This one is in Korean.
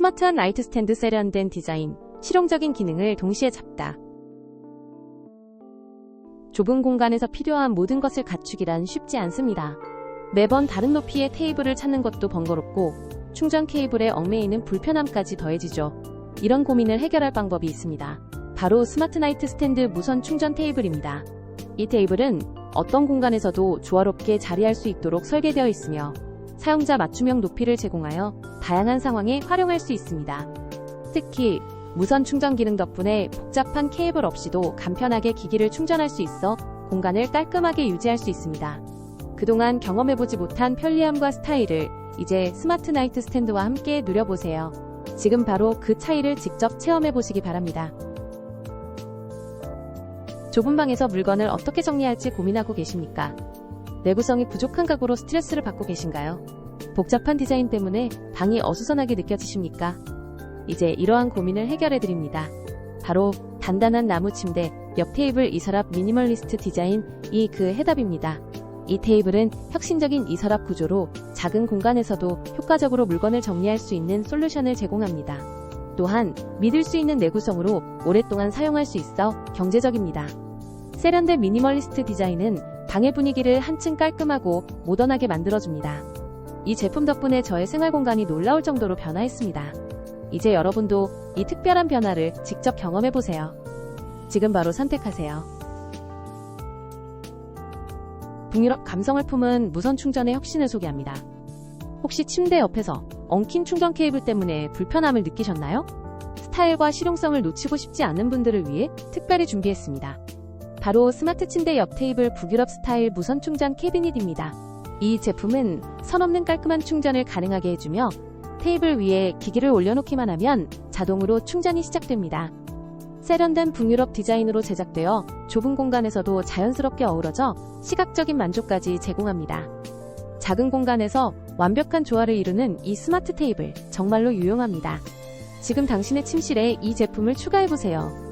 스마트한 라이트 스탠드 세련된 디자인, 실용적인 기능을 동시에 잡다. 좁은 공간에서 필요한 모든 것을 갖추기란 쉽지 않습니다. 매번 다른 높이의 테이블을 찾는 것도 번거롭고 충전 케이블에 얽매이는 불편함까지 더해지죠. 이런 고민을 해결할 방법이 있습니다. 바로 스마트 나이트 스탠드 무선 충전 테이블입니다. 이 테이블은 어떤 공간에서도 조화롭게 자리할 수 있도록 설계되어 있으며 사용자 맞춤형 높이를 제공하여 다양한 상황에 활용할 수 있습니다. 특히 무선 충전 기능 덕분에 복잡한 케이블 없이도 간편하게 기기를 충전할 수 있어 공간을 깔끔하게 유지할 수 있습니다. 그동안 경험해보지 못한 편리함과 스타일을 이제 스마트 나이트 스탠드와 함께 누려보세요. 지금 바로 그 차이를 직접 체험해보시기 바랍니다. 좁은 방에서 물건을 어떻게 정리할지 고민하고 계십니까? 내구성이 부족한 가구로 스트레스를 받고 계신가요? 복잡한 디자인 때문에 방이 어수선하게 느껴지십니까? 이제 이러한 고민을 해결해드립니다. 바로 단단한 나무 침대, 옆 테이블 이서랍 미니멀리스트 디자인 이 그 해답입니다. 이 테이블은 혁신적인 이서랍 구조로 작은 공간에서도 효과적으로 물건을 정리할 수 있는 솔루션을 제공합니다. 또한 믿을 수 있는 내구성으로 오랫동안 사용할 수 있어 경제적입니다. 세련된 미니멀리스트 디자인은 방의 분위기를 한층 깔끔하고 모던하게 만들어줍니다. 이 제품 덕분에 저의 생활 공간이 놀라울 정도로 변화했습니다. 이제 여러분도 이 특별한 변화를 직접 경험해보세요. 지금 바로 선택하세요. 북유럽 감성을 품은 무선 충전의 혁신을 소개합니다. 혹시 침대 옆에서 엉킨 충전 케이블 때문에 불편함을 느끼셨나요? 스타일과 실용성을 놓치고 싶지 않은 분들을 위해 특별히 준비했습니다. 바로 스마트 침대 옆 테이블 북유럽 스타일 무선 충전 캐비닛입니다. 이 제품은 선 없는 깔끔한 충전을 가능하게 해주며 테이블 위에 기기를 올려놓기만 하면 자동으로 충전이 시작됩니다. 세련된 북유럽 디자인으로 제작되어 좁은 공간에서도 자연스럽게 어우러져 시각적인 만족까지 제공합니다. 작은 공간에서 완벽한 조화를 이루는 이 스마트 테이블 정말로 유용합니다. 지금 당신의 침실에 이 제품을 추가해보세요.